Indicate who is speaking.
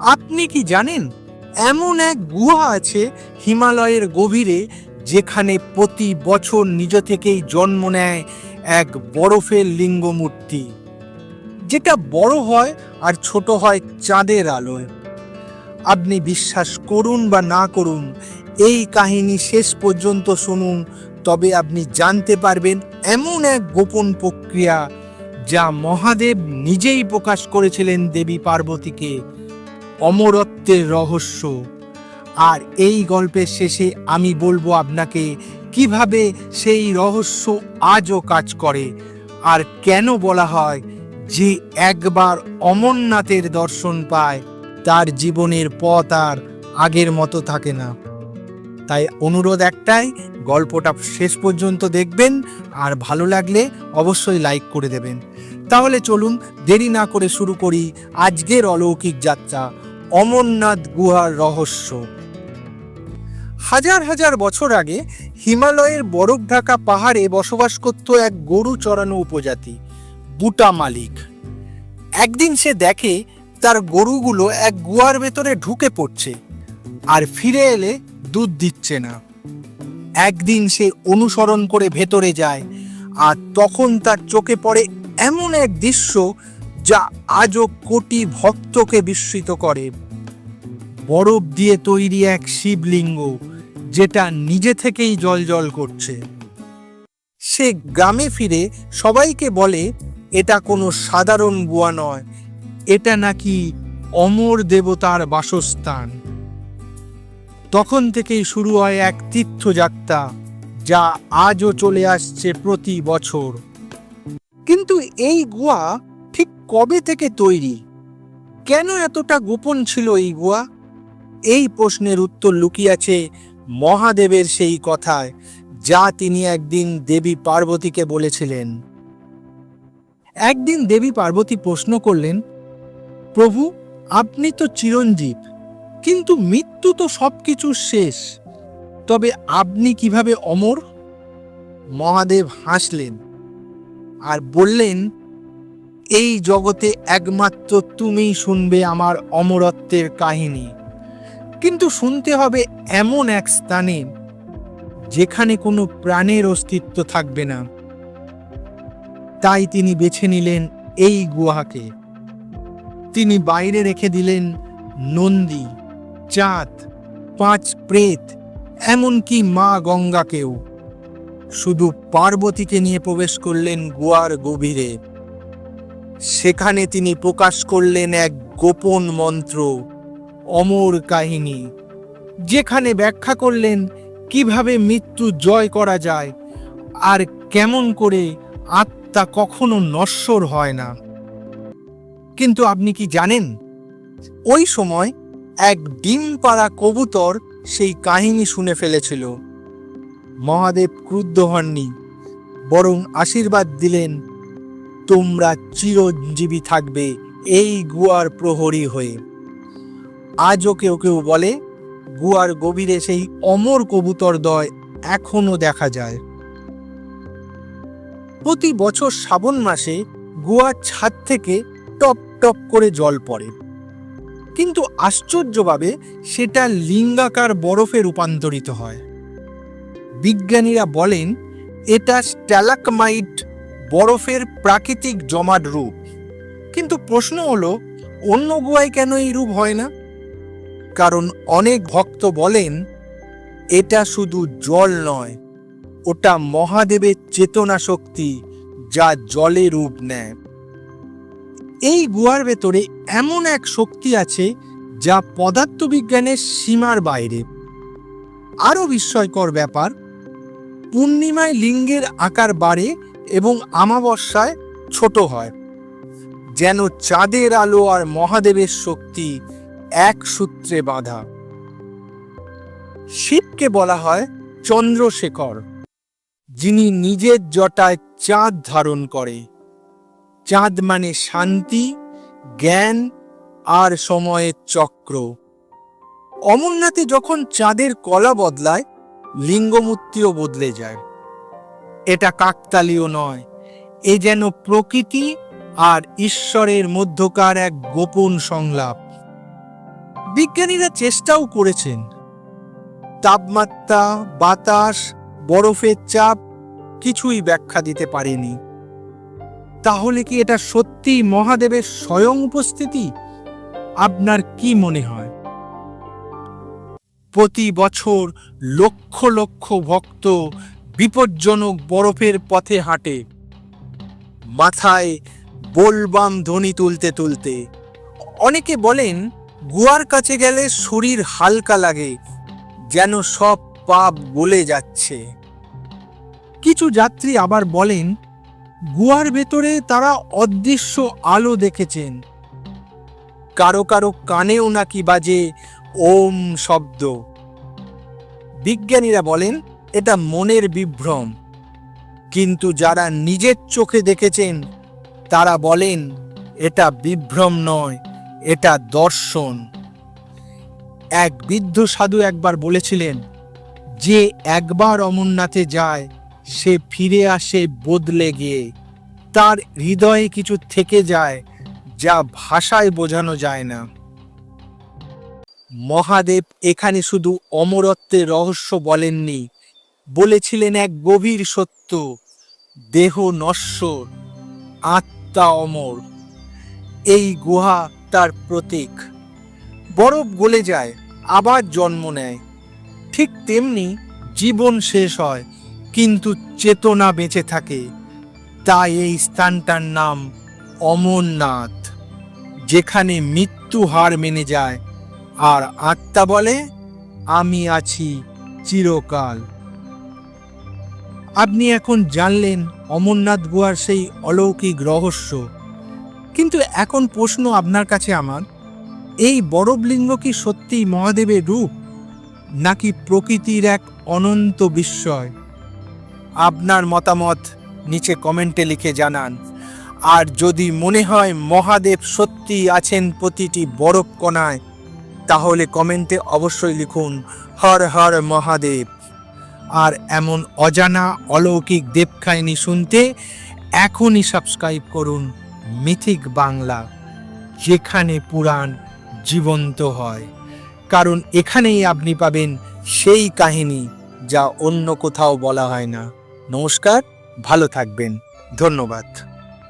Speaker 1: আপনি কি জানেন, এমন এক গুহা আছে হিমালয়ের গভীরে যেখানে প্রতি বছর নিজ থেকেই জন্ম নেয় এক বরফের লিঙ্গ মূর্তি যেটা বড় হয় আর ছোট হয় চাঁদের আলোয়। আপনি বিশ্বাস করুন বা না করুন, এই কাহিনী শেষ পর্যন্ত শুনুন, তবে আপনি জানতে পারবেন এমন এক গোপন প্রক্রিয়া যা মহাদেব নিজেই প্রকাশ করেছিলেন দেবী পার্বতীকে। অমরত্বের রহস্য। আর এই গল্পের শেষে আমি বলব আপনাকে, কীভাবে সেই রহস্য আজও কাজ করে, আর কেন বলা হয় যে একবার অমরনাথের দর্শন পায়, তার জীবনের পথ আর আগের মতো থাকে না। তাই অনুরোধ একটাই, গল্পটা শেষ পর্যন্ত দেখবেন, আর ভালো লাগলে অবশ্যই লাইক করে দেবেন। তাহলে চলুন দেরি না করে শুরু করি আজকের অলৌকিক যাত্রা। অমরনাথ গুহার রহস্য। হাজার হাজার বছর আগে হিমালয়ের বরফ ঢাকা পাহাড়ে বসবাস করত এক গরু চড়ানো উপজাতি, বুটা মালিক। একদিন সে দেখে তার গরুগুলো এক গুহার ভেতরে ঢুকে পড়ছে আর ফিরে এলে দুধ দিচ্ছে না। একদিন সে অনুসরণ করে ভেতরে যায় আর তখন তার চোখে পড়ে এমন এক দৃশ্য যা আজও কোটি ভক্তকে বিস্মিত করে। বরফ দিয়ে তৈরি এক শিবলিঙ্গ, যেটা নিজে থেকেই জল জল করছে। সে গ্রামে ফিরে সবাইকে বলে, এটা কোনো সাধারণ গুয়া নয়, এটা নাকি অমর দেবতার বাসস্থান। তখন থেকেই শুরু হয় এক তীর্থযাত্রা, যা আজও চলে আসছে প্রতি বছর। কিন্তু এই গুহা ঠিক কবে থেকে তৈরি? কেন এতটা গোপন ছিল এই গুহা? এই প্রশ্নের উত্তর লুকিয়েছে মহাদেবের সেই কথায়, যা তিনি একদিন দেবী পার্বতীকে বলেছিলেন। একদিন দেবী পার্বতী প্রশ্ন করলেন, প্রভু, আপনি তো চিরঞ্জীব, কিন্তু মৃত্যু তো সবকিছুর শেষ, তবে আপনি কীভাবে অমর? মহাদেব হাসলেন আর বললেন এই জগতে একমাত্র তুমিই শুনবে আমার অমরত্বের কাহিনী। কিন্তু শুনতে হবে এমন এক স্থানে, যেখানে কোনো প্রাণের অস্তিত্ব থাকবে না। তাই তিনি বেছে নিলেন এই গুহাকে। তিনি বাইরে রেখে দিলেন নন্দী, চাঁদ, পাঁচ প্রেত, এমনকি মা গঙ্গাকেও। শুধু পার্বতীকে নিয়ে প্রবেশ করলেন গুয়ার গভীরে। সেখানে তিনি প্রকাশ করলেন এক গোপন মন্ত্র, অমর কাহিনী, যেখানে ব্যাখ্যা করলেন কীভাবে মৃত্যু জয় করা যায় আর কেমন করে আত্মা কখনো নশ্বর হয় না। কিন্তু আপনি কি জানেন, ওই সময় এক ডিম পাড়া কবুতর সেই কাহিনী শুনে ফেলেছিল। মহাদেব ক্রুদ্ধ হননি, বরং আশীর্বাদ দিলেন তোমরা চিরঞ্জীবী থাকবে এই গুয়ার প্রহরী হয়ে। আজও কেউ কেউ বলে, গুয়ার গভীরে সেই অমর কবুতর দয় এখনও দেখা যায়। প্রতি বছর শ্রাবণ মাসে গুয়ার ছাদ থেকে টপ টপ করে জল পড়ে। কিন্তু আশ্চর্যভাবে সেটা লিঙ্গাকার বরফে রূপান্তরিত হয়। বিজ্ঞানীরা বলেন, এটা স্ট্যালাকমাইট বরফের প্রাকৃতিক জমাট রূপ। কিন্তু প্রশ্ন হলো, অন্য গুহায় কেন এই রূপ হয় না? কারণ অনেক ভক্ত বলেন, এটা শুধু জল নয়, ওটা মহাদেবের চেতনা শক্তি যা জলে রূপ নেয়। এই গুহার ভেতরে এমন এক শক্তি আছে যা পদার্থবিজ্ঞানের সীমার বাইরে। আরও বিস্ময়কর ব্যাপার, পূর্ণিমায় লিঙ্গের আকার বাড়ে এবং আমাবস্যায় ছোট হয়। যেন চাঁদের আলো আর মহাদেবের শক্তি এক সূত্রে বাঁধা। শিবকে বলা হয় চন্দ্রশেখর, যিনি নিজের জটায় চাঁদ ধারণ করে। চাঁদ মানে শান্তি, জ্ঞান আর সময়ের চক্র। অমরনাথে যখন চাঁদের কলা বদলায় লিঙ্গমূর্তিও বদলে যায়। এটা কাকতালীয় নয়। এ যেন প্রকৃতি আর ঈশ্বরের মধ্যকার এক গোপন সংলাপ। বিজ্ঞানীরা চেষ্টাও করেছেন। তাপমাত্রা, বাতাস, বরফের চাপ কিছুই ব্যাখ্যা দিতে পারেনি। তাহলে কি এটা সত্যি মহাদেবের স্বয়ং উপস্থিতি? আপনার কি মনে হয়? প্রতি বছর লক্ষ লক্ষ ভক্ত বিপজ্জনক বরফের পথে হাঁটে। মাথায় বোলবাম ধ্বনি তুলতে তুলতে। অনেকে বলেন গুয়ার কাছে গেলে শরীর হালকা লাগে, যেন সব পাপ গলে যাচ্ছে। কিছু যাত্রী আবার বলেন গুয়ার ভেতরে তারা অদৃশ্য আলো দেখেছেন। কারও কারও কানেও নাকি বাজে ওম শব্দ। বিজ্ঞানীরা বলেন এটা মনের বিভ্রম। কিন্তু যারা নিজের চোখে দেখেছেন, তারা বলেন, এটা বিভ্রম নয়, এটা দর্শন। এক বৃদ্ধ সাধু একবার বলেছিলেন, যে একবার অমরনাথে যায়, সে ফিরে আসে বদলে গিয়ে। তার হৃদয়ে কিছু থেকে যায়, যা ভাষায় বোঝানো যায় না। মহাদেব এখানে শুধু অমরত্বের রহস্য বলেননি বলেছিলেন এক গভীর সত্য, দেহ নশ্বর, আত্মা অমর। এই গুহা তার প্রতীক। বরফ গলে যায়, আবার জন্ম নেয়। ঠিক তেমনি জীবন শেষ হয়, কিন্তু চেতনা বেঁচে থাকে। তাই এই স্থানটার নাম অমরনাথ, যেখানে মৃত্যু হার মেনে যায়। আর আত্মা বলে, আমি আছি চিরকাল। আপনি এখন জানলেন অমরনাথ গুহার সেই অলৌকিক রহস্য। কিন্তু এখন প্রশ্ন আপনার কাছে আমার, এই বরফলিঙ্গ কি সত্যিই মহাদেবের রূপ, নাকি প্রকৃতির এক অনন্ত বিস্ময়? আপনার মতামত নিচে কমেন্টে লিখে জানান। আর যদি মনে হয় মহাদেব সত্যি আছেন প্রতিটি বরফ কণায়, তাহলে কমেন্টে অবশ্যই লিখুন, হর হর মহাদেব। আর এমন অজানা অলৌকিক দেবকাহিনী শুনতে এখনই সাবস্ক্রাইব করুন মিথিক বাংলা, যেখানে পুরাণ জীবন্ত হয়। কারণ এখানেই আপনি পাবেন সেই কাহিনী যা অন্য কোথাও বলা হয় না। নমস্কার, ভালো থাকবেন। ধন্যবাদ।